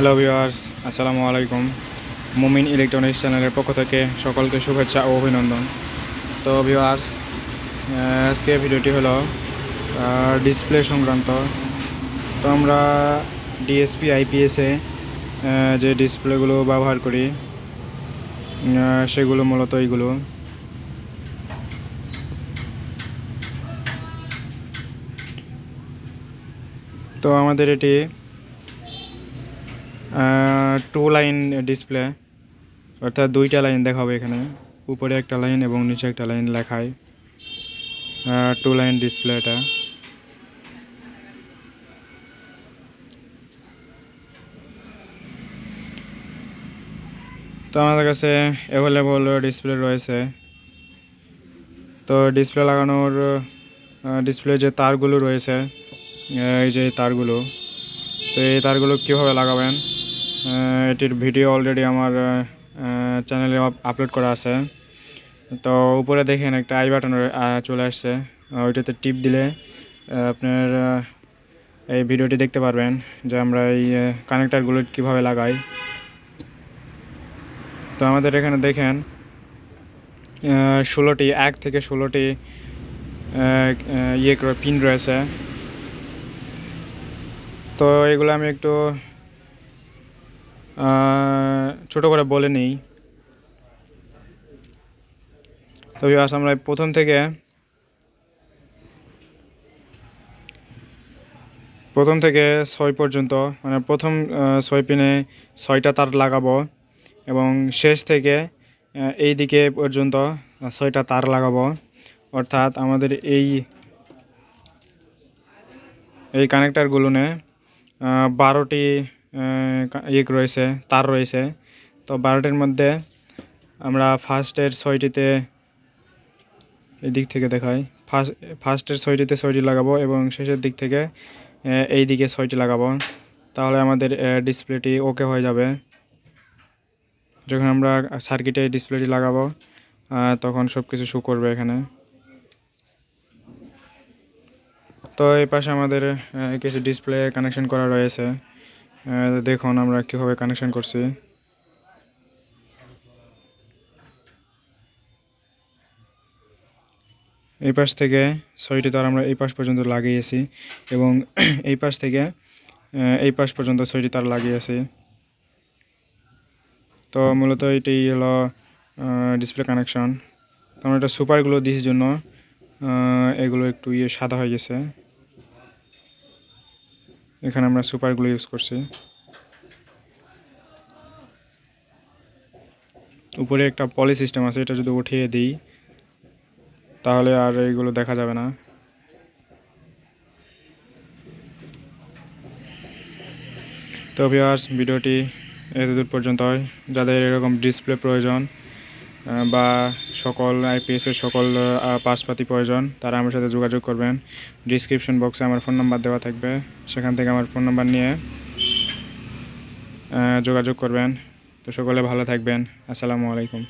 Hello viewers আসসালামু আলাইকুম মুমিন ইলেকট্রনিক্স চ্যানেলের পক্ষ থেকে সকলকে শুভেচ্ছা ও অভিনন্দন। তো ভিউয়ার্স আজকে ভিডিওটি হলো ডিসপ্লে সংক্রান্ত। তো, আমরা ডিএসপি আইপিএসে যে ডিসপ্লেগুলো ব্যবহার করি সেগুলো মূলত এইগুলো। তো, আমাদের এটি টু লাইন ডিসপ্লে অর্থাৎ দুইটা লাইন দেখাবে এখানে। উপরে একটা লাইন এবং নিচে একটা লাইন লেখায় টু লাইন ডিসপ্লে এটা তো আমাদের কাছে অ্যাভেলেবল ডিসপ্লে রয়েছে। তো ডিসপ্লে লাগানোর ডিসপ্লে যে তারগুলো রয়েছে এই যে তারগুলো, তো এই তারগুলো কীভাবে লাগাবেন? এটির ভিডিও অলরেডি আমার চ্যানেলে আপলোড করা আছে। তো উপরে দেখেন একটা আই বাটন চলে আসছে। ওইটাতে টিপ দিলে আপনার এই ভিডিওটি দেখতে পারবেন যে আমরা এই কানেক্টারগুলো কীভাবে লাগাই। তো আমাদের এখানে দেখেন ষোলোটি, এক থেকে ষোলোটি ইয়ে পিন রয়েছে। তো এগুলো আমি একটু ছোট করে বলে নিই। তো ভিউয়ার্স আমরা প্রথম থেকে প্রথম থেকে ছয় পর্যন্ত মানে প্রথম ছয় পিনে ছয়টা তার লাগাবো এবং শেষ থেকে এই দিকে পর্যন্ত ছয়টা তার লাগাবো। অর্থাৎ আমাদের এই এই কানেক্টারগুলোনে বারোটি ইয়ে রয়েছে, তার রয়েছে। তো বারোটির মধ্যে আমরা ফার্স্টের ছয়টিতে এই দিক থেকে দেখাই। ফার্স্ট, ফার্স্টের ছয়টিতে ছয়টি লাগাবো এবং শেষের দিক থেকে এই দিকে ছয়টি লাগাবো। তাহলে আমাদের ডিসপ্লেটি ওকে হয়ে যাবে। যখন আমরা সার্কিটে ডিসপ্লেটি লাগাবো তখন সব কিছু শু করবে এখানে। তো এই পাশে আমাদের কিছু ডিসপ্লে কানেকশন করা রয়েছে। দেখুন, আমরা কীভাবে কানেকশন করছি। এই পাশ থেকে ছয়টি তার আমরা এই পাশ পর্যন্ত লাগিয়েছি এবং এই পাশ থেকে এই পাশ পর্যন্ত ছয়টি তার লাগিয়েছি। তো মূলত এটি হলো ডিসপ্লে কানেকশন তো আমরা এটা সুপারগুলো দিয়েছি জন্য এগুলো একটু ইয়ে সাদা হয়ে গেছে। এখানে আমরা সুপারগুলো ইউজ করছি। উপরে একটা পলি সিস্টেম আছে, এটা যদি উঠিয়ে দিই, তাহলে আর এইগুলো দেখা যাবে না। তো ভিউয়ার্স ভিডিওটি এতদূর পর্যন্ত হয়। যাদের এরকম ডিসপ্লে প্রয়োজন বা সকল আইপিএসের সকল পাসপাতি প্রয়োজন, তারা আমার সাথে যোগাযোগ করবেন। ডিসক্রিপশন বক্সে আমার ফোন নাম্বার দেওয়া থাকবে। সেখান থেকে আমার ফোন নাম্বার নিয়ে যোগাযোগ করবেন। তো সকলে ভালো থাকবেন। আসসালামু আলাইকুম।